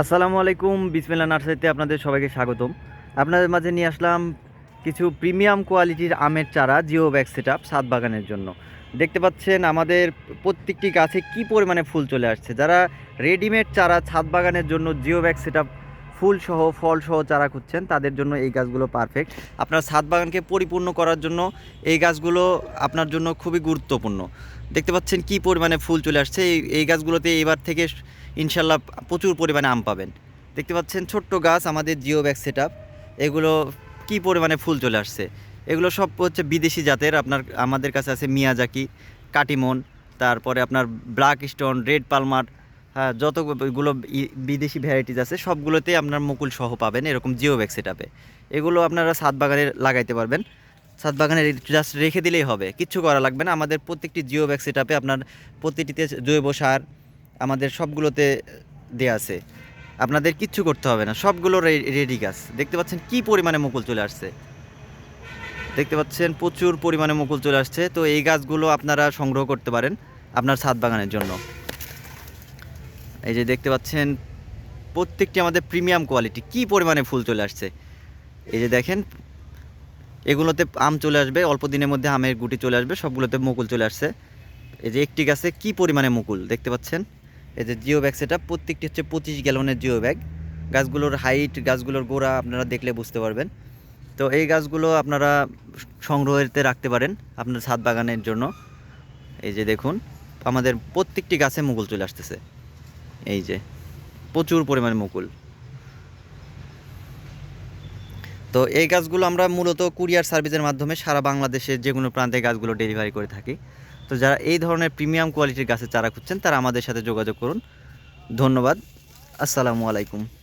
আসসালামু আলাইকুম বিসমিল্লা নার্সারিতে আপনাদের সবাইকে স্বাগতম। আপনাদের মাঝে নিয়ে আসলাম কিছু প্রিমিয়াম কোয়ালিটির আমের চারা জিও ব্যাগ সেট আপ সাত বাগানের জন্য। দেখতে পাচ্ছেন আমাদের প্রত্যেকটি গাছে কি পরিমাণে ফুল চলে আসছে। যারা রেডিমেড চারা ছাদ বাগানের জন্য জিও ব্যাগ সেট আপ ফুল সহ, ফল সহ চারা খুঁজছেন, তাদের জন্য এই গাছগুলো পারফেক্ট আপনার ছাদ বাগানকে পরিপূর্ণ করার জন্য এই গাছগুলো আপনার জন্য খুবই গুরুত্বপূর্ণ। দেখতে পাচ্ছেন কি পরিমাণে ফুল চলে আসছে। এই এই গাছগুলোতে এবার থেকে ইনশাল্লাহ প্রচুর পরিমাণে আম পাবেন। দেখতে পাচ্ছেন ছোট্ট গাছ, আমাদের জিও ব্যাগ সেট এগুলো কি পরিমাণে ফুল চলে আসছে? এগুলো সব হচ্ছে বিদেশি জাতের। আপনার, আমাদের কাছে আছে মিয়াজাকি, কাটিমন, তারপরে আপনার ব্ল্যাক স্টোন রেড পালমার হ্যাঁ যতগুলো বিদেশি ভ্যারাইটিস আছে সবগুলোতে আপনার মুকুল সহ পাবেন, এরকম জিও ব্যাগ সেট এগুলো আপনারা সাত বাগানে লাগাইতে পারবেন। সাত বাগানে জাস্ট রেখে দিলেই হবে, কিচ্ছু করা লাগবে না। আমাদের প্রত্যেকটি জিও ব্যাগ সেট আপনার প্রতিটিতে জৈব সার, আমাদের সবগুলোতে দেওয়া আছে। আপনাদের কিচ্ছু করতে হবে না, সবগুলো রেডি গাছ দেখতে পাচ্ছেন কি পরিমাণে মুকুল চলে আসছে। দেখতে পাচ্ছেন প্রচুর পরিমাণে মুকুল চলে আসছে, তো এই গাছগুলো আপনারা সংগ্রহ করতে পারেন আপনার ছাদ বাগানের জন্য। এই যে দেখতে পাচ্ছেন, প্রত্যেকটি আমাদের প্রিমিয়াম কোয়ালিটি কি পরিমাণে ফুল চলে আসছে। এই যে দেখেন, এগুলোতে আম চলে আসবে, অল্প দিনের মধ্যে আমের গুটি চলে আসবে, সবগুলোতে মুকুল চলে আসছে। এই যে একটি গাছে কি পরিমাণে মুকুল, দেখতে পাচ্ছেন? এই যে জিও ব্যাগ সেটা প্রত্যেকটি হচ্ছে পঁচিশ গ্যালনের জিও ব্যাগ। গাছগুলোর হাইট গাছগুলোর গোড়া আপনারা দেখলে বুঝতে পারবেন। তো এই গাছগুলো আপনারা সংগ্রহেতে রাখতে পারেন আপনার ছাদ বাগানের জন্য। এই যে দেখুন, আমাদের প্রত্যেকটি গাছে মুকুল চলে আসতেছে। এই যে, প্রচুর পরিমাণে মুকুল। তো এই গাছগুলো আমরা মূলত কুরিয়ার সার্ভিসের মাধ্যমে সারা বাংলাদেশের যে কোনো প্রান্তে গাছগুলো ডেলিভারি করে থাকি। তো যারা এই ধরনের প্রিমিয়াম কোয়ালিটির গাছের চারা খুঁজছেন, তারা আমাদের সাথে যোগাযোগ করুন। ধন্যবাদ। আসসালামু আলাইকুম।